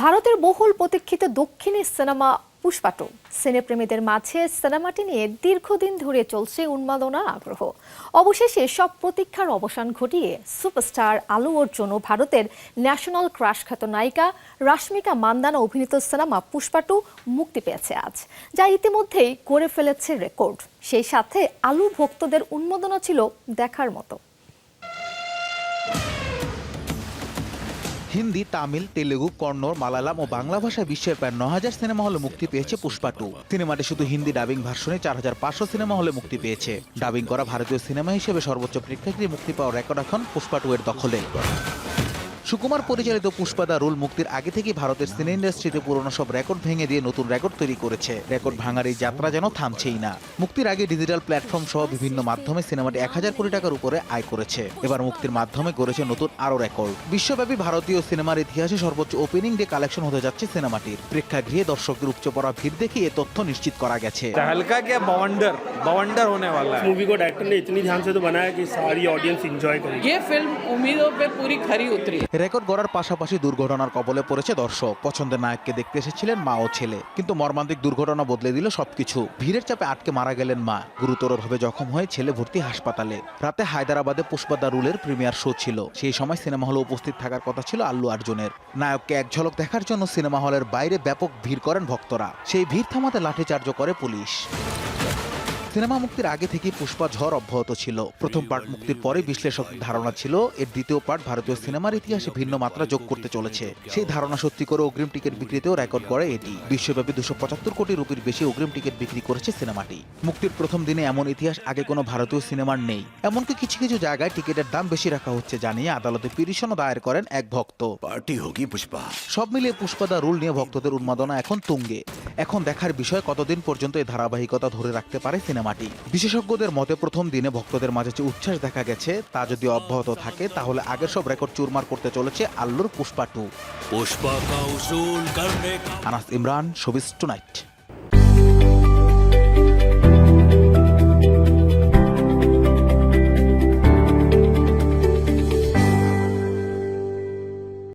ভারতের বহুল প্রতীক্ষিত দক্ষিণী সিনেমা পুষ্পাটু। সিনেপ্রেমীদের মাঝে সিনেমাটি নিয়ে দীর্ঘদিন ধরে চলছে উন্মাদনার আগ্রহ। অবশেষে সব প্রতীক্ষার অবসান ঘটিয়ে সুপারস্টার আলু অর্জুন ভারতের ন্যাশনাল ক্রাশ খ্যাত নায়িকা রাশ্মিকা মান্দানা অভিনীত সিনেমা পুষ্পাটু মুক্তি পেয়েছে আজ, যা ইতিমধ্যেই করে ফেলেছে রেকর্ড। সেই সাথে আলু ভক্তদের উন্মাদনা ছিল দেখার মতো। হিন্দি, তামিল, তেলেগু, কন্নড়, মালায়ালাম ও বাংলা ভাষায় বিশ্বের প্রায় ন হাজার সিনেমা হলে মুক্তি পেয়েছে পুষ্পা টু। সিনেমাটি শুধু হিন্দি ডাবিং ভার্সনে চার হাজার পাঁচশো সিনেমা হলে মুক্তি পেয়েছে। ডাবিং করা ভারতীয় সিনেমা হিসেবে সর্বোচ্চ প্রেক্ষাগৃহে মুক্তি পাওয়ার রেকর্ড এখন পুষ্পা টু এর দখলে। সুকুমার পরিচালিত পুষ্পাদা রুল মুক্তির আগে থেকেই ভারতের সিনে ইন্ডাস্ট্রিতে পুরনো সব রেকর্ড ভেঙে দিয়ে নতুন রেকর্ড তৈরি করেছে রেকর্ড ভাঙার এই যাত্রা যেন থামছেই না মুক্তির আগে ডিজিটাল প্ল্যাটফর্ম সহ বিভিন্ন মাধ্যমে সিনেমাটি এক হাজার কোটি টাকার উপরে আয় করেছে এবার মুক্তির মাধ্যমে গড়েছে নতুন আরও রেকর্ড বিশ্বব্যাপী ভারতীয় সিনেমার ইতিহাসে সর্বোচ্চ ওপেনিং ডে কালেকশন হতে যাচ্ছে সিনেমাটির প্রেক্ষাগৃহে দর্শকদের উপচে পড়া ভিড় দেখে এ তথ্য নিশ্চিত করা গেছে हल्का क्या बवंडर बवंडर होने वाला है मूवी को डायरेक्टर ने इतनी ध्यान से तो बनाया कि सारी ऑडियंस इंजॉय करेगी ये फिल्म उम्मीदों पे पूरी खरी उतरी है ये রেকর্ড গড়ার পাশাপাশি দুর্ঘটনার কবলে পড়েছে দর্শক। পছন্দের নায়ককে দেখতে এসেছিলেন মা ও ছেলে, কিন্তু মর্মান্তিক দুর্ঘটনা বদলে দিল সবকিছু। ভিড়ের চাপে আটকে মারা গেলেন মা। গুরুতরভাবে জখম হয়ে ছেলে ভর্তি হাসপাতালে। রাতে হায়দ্রাবাদে পুষ্পাদা রুলের প্রিমিয়ার শো ছিল। সেই সময় সিনেমা হলে উপস্থিত থাকার কথা ছিল আল্লু আর্জুনের। নায়ককে এক ঝলক দেখার জন্য সিনেমা হলের বাইরে ব্যাপক ভিড় করেন ভক্তরা। সেই ভিড় থামাতে লাঠিচার্জ করে পুলিশ। সিনেমা মুক্তির আগে থেকেই পুষ্পা ঝড় অব্যাহত ছিল। প্রথম পার্ট মুক্তির পরে বিশ্লেষক ধারণা ছিল এর দ্বিতীয় পার্ট ভারতীয় সিনেমার ইতিহাসে ভিন্ন মাত্রা যোগ করতে চলেছে। সেই ধারণা সত্যি করে অগ্রিম টিকিট বিক্রিতেও রেকর্ড করে এটি। বিশ্বব্যাপী দুশো পঁচাত্তর কোটি রুপির বেশি অগ্রিম টিকিট বিক্রি করেছে সিনেমাটি। মুক্তির প্রথম দিনে এমন ইতিহাস আগে কোনো ভারতীয় সিনেমার নেই। এমনকি কিছু কিছু জায়গায় টিকিটের দাম বেশি রাখা হচ্ছে জানিয়ে আদালতে পিটিশনও দায়ের করেন এক ভক্ত। পার্টি হোগি পুষ্পা। সব মিলিয়ে পুষ্পা দা রুল নিয়ে ভক্তদের উন্মাদনা এখন তুঙ্গে। এখন দেখার বিষয় কতদিন পর্যন্ত এই ধারাবাহিকতা ধরে রাখতে পারে সিনেমাটি? বিশেষজ্ঞদের মতে প্রথম দিনে ভক্তদের মাঝে যে উচ্ছ্বাস দেখা গেছে তা যদি অব্যাহত থাকে তাহলে আগের সব রেকর্ড চুরমার করতে চলেছে আল্লুর Pushpa two. Pushpa Anas Imran two tonight.